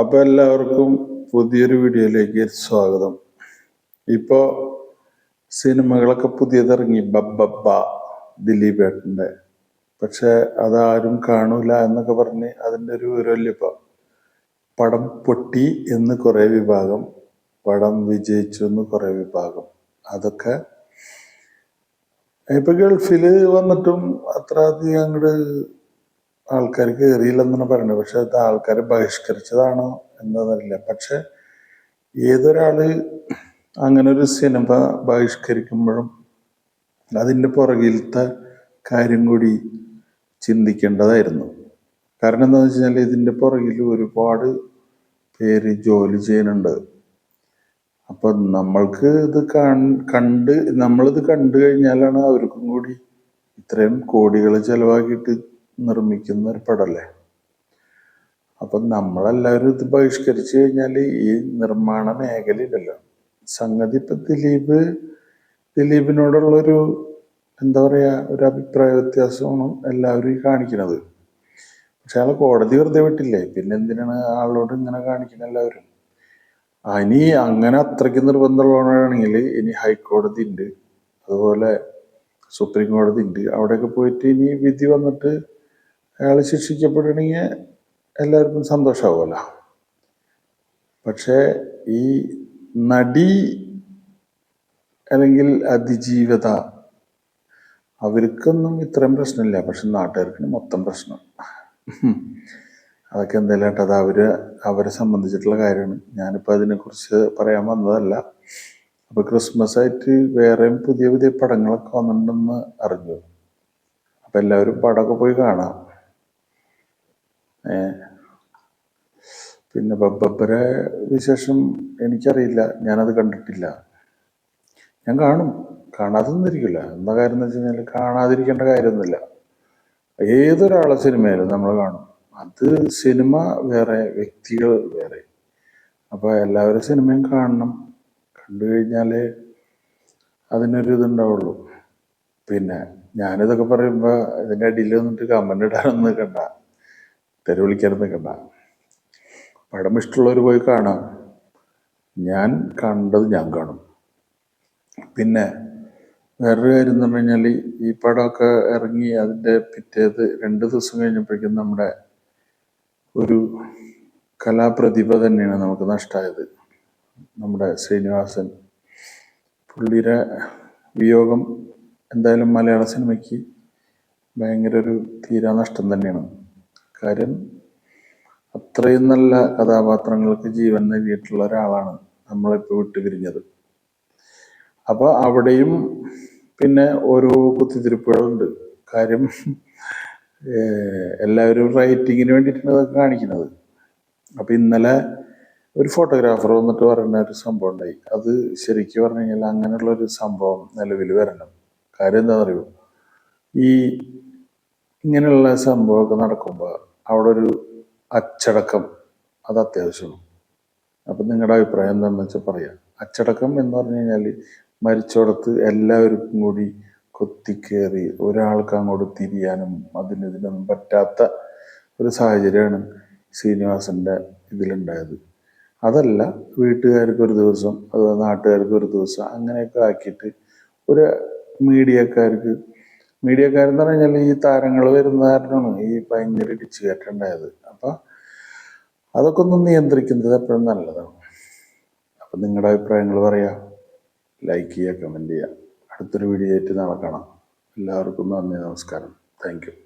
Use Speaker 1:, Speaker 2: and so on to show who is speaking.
Speaker 1: അപ്പോൾ എല്ലാവർക്കും പുതിയൊരു വീഡിയോയിലേക്ക് സ്വാഗതം. ഇപ്പോൾ സിനിമകളൊക്കെ പുതിയതിറങ്ങി. ബബ്ബ ദിലീപ് ഏട്ടന്റെ പക്ഷെ അതാരും കാണൂല എന്നൊക്കെ പറഞ്ഞ് അതിന്റെ ഒരു വിവരമല്ല ഇപ്പം. പടം പൊട്ടി എന്ന് കുറേ വിഭാഗം പടം വിജയിച്ചു എന്ന് കുറേ വിഭാഗം. അതൊക്കെ ഇപ്പൊ ഗൾഫിൽ വന്നിട്ടും അത്ര അധികം അങ്ങോട്ട് ആൾക്കാർ കയറിയില്ലെന്നാണ് പറയുന്നത്. പക്ഷെ അത് ആൾക്കാരെ ബഹിഷ്കരിച്ചതാണോ എന്നതല്ല പക്ഷെ ഏതൊരാൾ അങ്ങനെ ഒരു സിനിമ ബഹിഷ്കരിക്കുമ്പോഴും അതിന്റെ പുറകിലത്തെ കാര്യം കൂടി ചിന്തിക്കേണ്ടതായിരുന്നു. കാരണം എന്താണെന്ന് വെച്ച് കഴിഞ്ഞാൽ ഇതിന്റെ പുറകിൽ ഒരുപാട് പേര് ജോലി ചെയ്യുന്നുണ്ട്. അപ്പൊ നമ്മൾക്ക് ഇത് കണ്ട് നമ്മളിത് കണ്ടു കഴിഞ്ഞാലാണ് അവർക്കും കൂടി ഇത്രയും കോടികൾ ചെലവാക്കിയിട്ട് നിർമ്മിക്കുന്ന ഒരു പടമല്ലേ? അപ്പം നമ്മളെല്ലാവരും ഇത് ബഹിഷ്കരിച്ചു കഴിഞ്ഞാൽ ഈ നിർമ്മാണ മേഖലയിലല്ലോ. സംഗതി ഇപ്പം ദിലീപ് ദിലീപിനോടുള്ളൊരു എന്താ പറയുക ഒരു അഭിപ്രായ വ്യത്യാസമാണ് എല്ലാവരും ഈ കാണിക്കുന്നത്. പക്ഷെ അയാൾ കോടതി വെറുതെ വിട്ടില്ലേ? പിന്നെ എന്തിനാണ് ആളോട് ഇങ്ങനെ കാണിക്കുന്നത് എല്ലാവരും? ഇനി അങ്ങനെ അത്രയ്ക്ക് നിർബന്ധമുള്ളവരാണെങ്കിൽ ഇനി ഹൈക്കോടതി ഉണ്ട്. അതുപോലെ സുപ്രീം കോടതി ഉണ്ട്. അവിടെയൊക്കെ പോയിട്ട് ഇനി വിധി വന്നിട്ട് അയാൾ ശിക്ഷിക്കപ്പെടണമെങ്കിൽ എല്ലാവർക്കും സന്തോഷമാവുമല്ലോ പക്ഷേ ഈ നടി അല്ലെങ്കിൽ അതിജീവത അവർക്കൊന്നും ഇത്രയും പ്രശ്നമില്ല. പക്ഷെ നാട്ടുകാർക്കാണ് മൊത്തം പ്രശ്നം. അതൊക്കെ എന്തായാലും കേട്ടോ. അത് അവർ അവരെ സംബന്ധിച്ചിട്ടുള്ള കാര്യമാണ്. ഞാനിപ്പോൾ അതിനെക്കുറിച്ച് പറയാൻ വന്നതല്ല. അപ്പോൾ ക്രിസ്മസ് ആയിട്ട് വേറെയും പുതിയ പുതിയ പടങ്ങളൊക്കെ വന്നിട്ടുണ്ടെന്ന് അറിഞ്ഞു. അപ്പോൾ എല്ലാവരും പടമൊക്കെ പോയി കാണാം. പിന്നെ ബബ്ബരെ വിശേഷം എനിക്കറിയില്ല. ഞാനത് കണ്ടിട്ടില്ല. ഞാൻ കാണും. കാണാതെ ഒന്നിരിക്കില്ല എന്താ കാര്യം എന്ന് വെച്ച് കഴിഞ്ഞാൽ കാണാതിരിക്കേണ്ട കാര്യമൊന്നുമില്ല. ഏതൊരാളെ സിനിമയിലും നമ്മൾ കാണും. അത് സിനിമ വേറെ വ്യക്തികൾ വേറെ. അപ്പോൾ എല്ലാവരും സിനിമയും കാണണം. കണ്ടു കഴിഞ്ഞാലേ അതിനൊരു ഇതുണ്ടാവുള്ളൂ. പിന്നെ ഞാനിതൊക്കെ പറയുമ്പോൾ ഇതിന്റെ അടിയിൽ വന്നിട്ട് കമന്റ് ഇടാനൊന്നും നിൽക്കണ്ട തെരു കണ്ട. പടം ഇഷ്ടമുള്ളവർ പോയി കാണാം. ഞാൻ കണ്ടത് ഞാൻ കാണും. പിന്നെ വേറൊരു കാര്യം എന്ന് പറഞ്ഞു കഴിഞ്ഞാൽ ഈ പടമൊക്കെ ഇറങ്ങി അതിന്റെ പിറ്റേത് രണ്ട് ദിവസം കഴിഞ്ഞപ്പോഴേക്കും നമ്മുടെ ഒരു കലാപ്രതിഭ തന്നെയാണ് നമുക്ക് നഷ്ടമായത് നമ്മുടെ ശ്രീനിവാസൻ. പുള്ളിയുടെ വിയോഗം എന്തായാലും മലയാള സിനിമയ്ക്ക് ഭയങ്കര ഒരു തീരാനഷ്ടം തന്നെയാണ്. കാര്യം അത്രയും നല്ല കഥാപാത്രങ്ങൾക്ക് ജീവൻ നൽകിയിട്ടുള്ള ഒരാളാണ് നമ്മളിപ്പോൾ വിട്ടുപിരിഞ്ഞത്. അപ്പോൾ അവിടെയും പിന്നെ ഓരോ കുത്തിത്തിരിപ്പുകളുണ്ട്. കാര്യം എല്ലാവരും റൈറ്റിങ്ങിന് വേണ്ടിയിട്ടാണ് ഇതൊക്കെ കാണിക്കുന്നത്. അപ്പൊ ഇന്നലെ ഒരു ഫോട്ടോഗ്രാഫർ വന്നിട്ട് പറയുന്ന ഒരു സംഭവം ഉണ്ടായി. അത് ശരിക്കും പറഞ്ഞു കഴിഞ്ഞാൽ അങ്ങനെയുള്ള ഒരു സംഭവം നിലവിൽ വരണം. കാര്യം എന്താണെന്ന് അറിയോ ഈ ഇങ്ങനെയുള്ള സംഭവമൊക്കെ നടക്കുമ്പോൾ അവിടെ ഒരു അച്ചടക്കം അത് അത്യാവശ്യമാണ്. അപ്പം നിങ്ങളുടെ അഭിപ്രായം എന്താണെന്ന് വെച്ചാൽ പറയാം. അച്ചടക്കം എന്ന് പറഞ്ഞു കഴിഞ്ഞാൽ മരിച്ചോടത്ത് എല്ലാവർക്കും കൂടി കൊത്തിക്കേറി ഒരാൾക്ക് അങ്ങോട്ട് തിരിയാനും അതിന് ഇതിനൊന്നും പറ്റാത്ത ഒരു സാഹചര്യമാണ് ശ്രീനിവാസന്റെ ഇതിലുണ്ടായത്. അതല്ല വീട്ടുകാർക്ക് ഒരു ദിവസം അതുപോലെ നാട്ടുകാർക്ക് ഒരു ദിവസം അങ്ങനെയൊക്കെ ആക്കിയിട്ട് ഒരു മീഡിയക്കാർക്ക് മീഡിയക്കാരെന്ന് പറഞ്ഞാൽ ഈ താരങ്ങൾ വരുന്ന കാരണമാണ് ഈ ഭയങ്കര ഇടിച്ചു കയറ്റുണ്ടായത് അപ്പൊ അതൊക്കെ ഒന്ന് നിയന്ത്രിക്കുന്നത് എപ്പോഴും നല്ലതാണ്. അപ്പൊ നിങ്ങളുടെ അഭിപ്രായങ്ങൾ പറയാ. ലൈക്ക് ചെയ്യുക കമന്റ് ചെയ്യുക. അടുത്തൊരു വീഡിയോ ആയിട്ട് നാളെ കാണാം. എല്ലാവർക്കും നന്ദി നമസ്കാരം. താങ്ക്